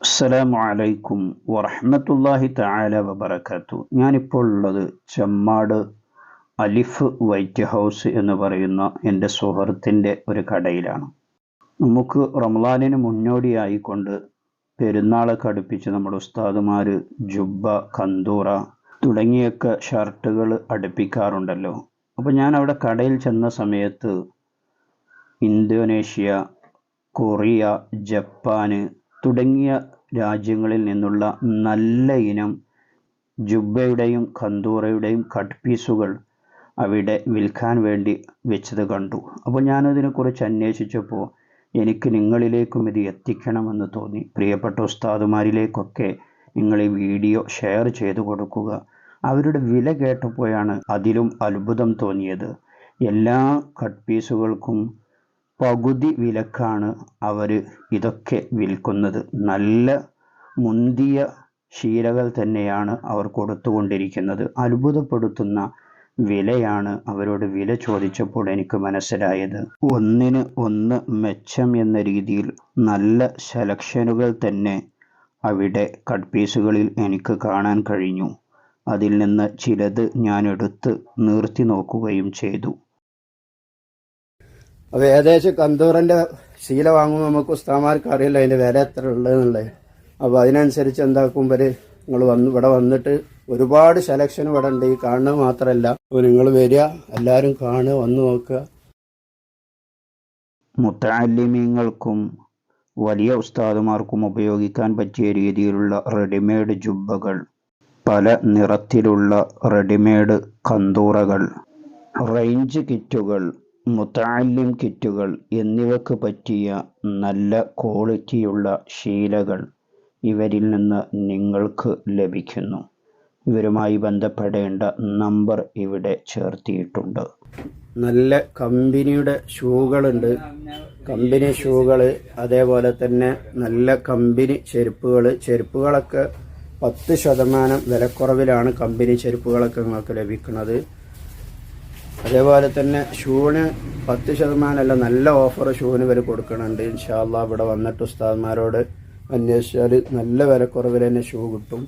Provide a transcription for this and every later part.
അസ്സലാമു അലൈക്കും വറഹ്മത്തുള്ളാഹി തആല വബറകാത്തു. ഞാനിപ്പോൾ ഉള്ളത് ചെമ്മാട് അലിഫ് വൈറ്റ് ഹൗസ് എന്ന് പറയുന്ന എന്റെ സുഹൃത്തിന്റെ ഒരു കടയിലാണ്. നമുക്ക് റംലാനിന് മുന്നോടിയായിക്കൊണ്ട് പെരുന്നാളൊക്കെ അടുപ്പിച്ച് നമ്മുടെ ഉസ്താദുമാർ ജുബ്ബ കന്തൂറ തുടങ്ങിയൊക്കെ ഷർട്ടുകൾ അടുപ്പിക്കാറുണ്ടല്ലോ. അപ്പോൾ ഞാൻ അവിടെ കടയിൽ ചെന്ന സമയത്ത് ഇന്തോനേഷ്യ കൊറിയ ജപ്പാന് തുടങ്ങിയ രാജ്യങ്ങളിൽ നിന്നുള്ള നല്ല ഇനം ജുബ്ബയുടെയും കന്തൂറയുടെയും കട്ട് പീസുകൾ അവിടെ വിൽക്കാൻ വേണ്ടി വെച്ചത് കണ്ടു. അപ്പോൾ ഞാനതിനെക്കുറിച്ച് അന്വേഷിച്ചപ്പോൾ എനിക്ക് നിങ്ങളിലേക്കും ഇത് എത്തിക്കണമെന്ന് തോന്നി. പ്രിയപ്പെട്ട ഉസ്താദുമാരിലേക്കൊക്കെ നിങ്ങൾ ഈ വീഡിയോ ഷെയർ ചെയ്തു കൊടുക്കുക. അവരുടെ വില കേട്ടപ്പോഴാണ് അതിലും അത്ഭുതം തോന്നിയത്. എല്ലാ കട്ട് പീസുകൾക്കും പകുതി വിലക്കാണ് അവർ ഇതൊക്കെ വിൽക്കുന്നത്. നല്ല മുന്തിയ ശീലകൾ തന്നെയാണ് അവർ കൊടുത്തുകൊണ്ടിരിക്കുന്നത്. അത്ഭുതപ്പെടുത്തുന്ന വിലയാണ് അവരോട് വില ചോദിച്ചപ്പോൾ എനിക്ക് മനസ്സിലായത്. ഒന്നിന് ഒന്ന് മെച്ചം എന്ന രീതിയിൽ നല്ല സെലക്ഷനുകൾ തന്നെ അവിടെ കട്ട് പീസുകളിൽ എനിക്ക് കാണാൻ കഴിഞ്ഞു. അതിൽ നിന്ന് ചിലത് ഞാൻ എടുത്ത് നിർത്തി നോക്കുകയും ചെയ്തു. അപ്പൊ ഏകദേശം കന്തൂറിന്റെ ശീല വാങ്ങുമ്പോൾ നമുക്ക് ഉസ്താമാർക്ക് അറിയില്ല അതിന്റെ വില എത്ര ഉള്ളതെന്നുള്ളത്. അപ്പൊ അതിനനുസരിച്ച് എന്താക്കുമ്പോൾ നിങ്ങൾ വന്ന് ഇവിടെ വന്നിട്ട് ഒരുപാട് സെലക്ഷൻ ഇവിടെ ഉണ്ട്. ഈ കാണുന്നത് മാത്രമല്ല. അപ്പൊ നിങ്ങൾ വരിക എല്ലാവരും കാണുക വന്ന് നോക്കുക. മുത്താലിമീങ്ങൾക്കും വലിയ ഉസ്താദുമാർക്കും ഉപയോഗിക്കാൻ പറ്റിയ രീതിയിലുള്ള റെഡിമെയ്ഡ് ജുബ്ബകൾ പല നിറത്തിലുള്ള റെഡിമെയ്ഡ് കന്തൂറകൾ റേഞ്ച് കിറ്റുകൾ മുത്താലിം കിറ്റുകൾ എന്നിവക്ക് പറ്റിയ നല്ല ക്വാളിറ്റിയുള്ള ശീലകൾ ഇവരിൽ നിന്ന് നിങ്ങൾക്ക് ലഭിക്കുന്നു. ഇവരുമായി ബന്ധപ്പെടേണ്ട നമ്പർ ഇവിടെ ചേർത്തിയിട്ടുണ്ട്. നല്ല കമ്പനിയുടെ ഷൂകളുണ്ട്. കമ്പനി ഷൂകൾ അതേപോലെ തന്നെ നല്ല കമ്പനി ചെരുപ്പുകൾ ചെരുപ്പുകളൊക്കെ പത്ത് ശതമാനം വിലക്കുറവിലാണ് കമ്പനി ചെരുപ്പുകളൊക്കെ നിങ്ങൾക്ക് ലഭിക്കുന്നത്. അതേപോലെ തന്നെ ഷൂവിന് പത്ത് ശതമാനമല്ല നല്ല ഓഫർ ഷൂവിന് ഇവർ കൊടുക്കുന്നുണ്ട് ഇൻഷാല്ല ഇവിടെ വന്നിട്ട് ഉസ്താദ്മാരോട് അന്വേഷിച്ചാൽ നല്ല വിലക്കുറവിൽ തന്നെ ഷൂ കിട്ടും.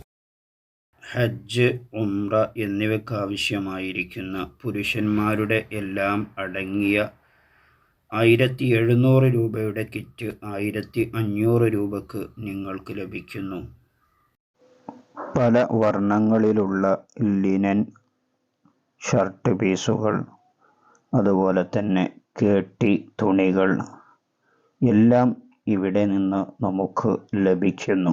ഹജ്ജ് ഉംറ എന്നിവയ്ക്ക് ആവശ്യമായിരിക്കുന്ന പുരുഷന്മാരുടെ എല്ലാം അടങ്ങിയ ആയിരത്തി എഴുന്നൂറ് രൂപയുടെ കിറ്റ് ആയിരത്തി അഞ്ഞൂറ് രൂപക്ക് നിങ്ങൾക്ക് ലഭിക്കുന്നു. പല വർണങ്ങളിലുള്ള ലിനൻ ഷർട്ട് പീസുകൾ അതുപോലെ തന്നെ കേട്ടി തുണികൾ എല്ലാം ഇവിടെ നിന്ന് നമുക്ക് ലഭിക്കുന്നു.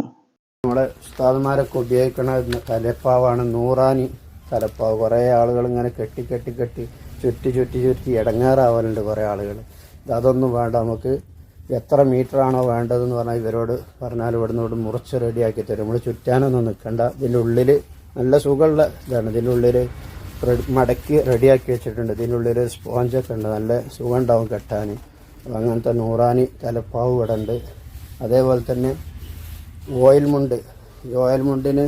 നമ്മുടെ ഉസ്താദ്മാരൊക്കെ ഉപയോഗിക്കുന്ന തലപ്പാവാണ് നൂറാനി തലപ്പാവ്. കുറേ ആളുകൾ ഇങ്ങനെ കെട്ടി കെട്ടി കെട്ടി ചുറ്റി ചുറ്റി ചുറ്റി ഇടങ്ങാറാവാനുണ്ട് കുറേ ആളുകൾ. അതൊന്നും വേണ്ട നമുക്ക് എത്ര മീറ്ററാണോ വേണ്ടതെന്ന് പറഞ്ഞാൽ ഇവരോട് പറഞ്ഞാൽ ഇവിടെ നിന്ന് ഇവിടെ മുറിച്ച് റെഡിയാക്കി തരും. നമ്മൾ ചുറ്റാനൊന്നും നിൽക്കണ്ട. ഇതിന്റെ ഉള്ളിൽ നല്ല സുഖമുള്ള ഇതാണ്. ഇതിന്റെ ഉള്ളിൽ മടക്കി റെഡിയാക്കി വെച്ചിട്ടുണ്ട്. ഇതിനുള്ളിൽ സ്പോഞ്ചൊക്കെ ഉണ്ട്. നല്ല സുഖം ഉണ്ടാവും കെട്ടാൻ അങ്ങനത്തെ നൂറാനി തലപ്പാവ് ഇവിടെ ഉണ്ട്. അതേപോലെ തന്നെ ഓയിൽ മുണ്ട്. ഈ ഓയിൽ മുണ്ടിന്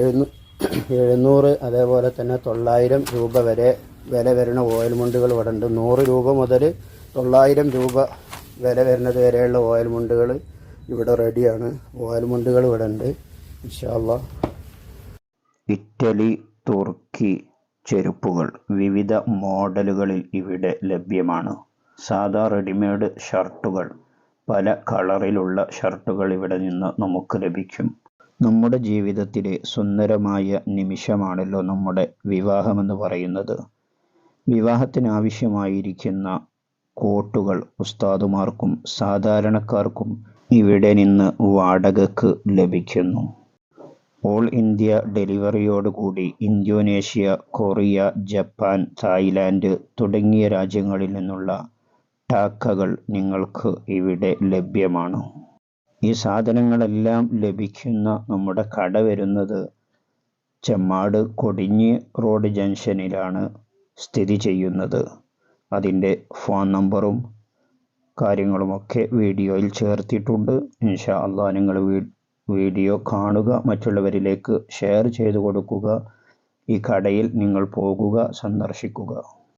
എഴുന്നൂ എഴുന്നൂറ് അതേപോലെ തന്നെ തൊള്ളായിരം രൂപ വരെ വില വരുന്ന ഓയിൽ മുണ്ടുകൾ ഇവിടെ ഉണ്ട്. നൂറ് രൂപ മുതൽ തൊള്ളായിരം രൂപ വില വരുന്നത് വരെയുള്ള ഓയിൽ മുണ്ടുകൾ ഇവിടെ റെഡിയാണ്. ഓയിൽ മുണ്ടുകൾ ഇവിടെ ഉണ്ട്. ഇൻഷാല്ല ഇറ്റലി തുർക്കി ചെരുപ്പുകൾ വിവിധ മോഡലുകളിൽ ഇവിടെ ലഭ്യമാണ്. സാധാ റെഡിമെയ്ഡ് ഷർട്ടുകൾ പല കളറിലുള്ള ഷർട്ടുകൾ ഇവിടെ നിന്ന് നമുക്ക് ലഭിക്കും. നമ്മുടെ ജീവിതത്തിലെ സുന്ദരമായ നിമിഷമാണല്ലോ നമ്മുടെ വിവാഹമെന്ന് പറയുന്നത്. വിവാഹത്തിനാവശ്യമായിരിക്കുന്ന കോട്ടുകൾ ഉസ്താദുമാർക്കും സാധാരണക്കാർക്കും ഇവിടെ നിന്ന് വാടകയ്ക്ക് ലഭിക്കുന്നു. ഓൾ ഇന്ത്യ ഡെലിവറിയോടുകൂടി ഇന്തോനേഷ്യ കൊറിയ ജപ്പാൻ തായ്ലാൻഡ് തുടങ്ങിയ രാജ്യങ്ങളിൽ നിന്നുള്ള ടാക്കകൾ നിങ്ങൾക്ക് ഇവിടെ ലഭ്യമാണ്. ഈ സാധനങ്ങളെല്ലാം ലഭിക്കുന്ന നമ്മുടെ കട വരുന്നത് ചെമ്മാട് കൊടിഞ്ഞി റോഡ് ജംഗ്ഷനിലാണ് സ്ഥിതി ചെയ്യുന്നത്. അതിന്റെ ഫോൺ നമ്പറും കാര്യങ്ങളുമൊക്കെ വീഡിയോയിൽ ചേർത്തിട്ടുണ്ട്. ഇൻഷാ അള്ളാഹ് നിങ്ങൾ വീഡിയോ കാണുക മറ്റുള്ളവരിലേക്ക് ഷെയർ ചെയ്തു കൊടുക്കുക. ഈ കടയിൽ നിങ്ങൾ പോകുക സന്ദർശിക്കുക.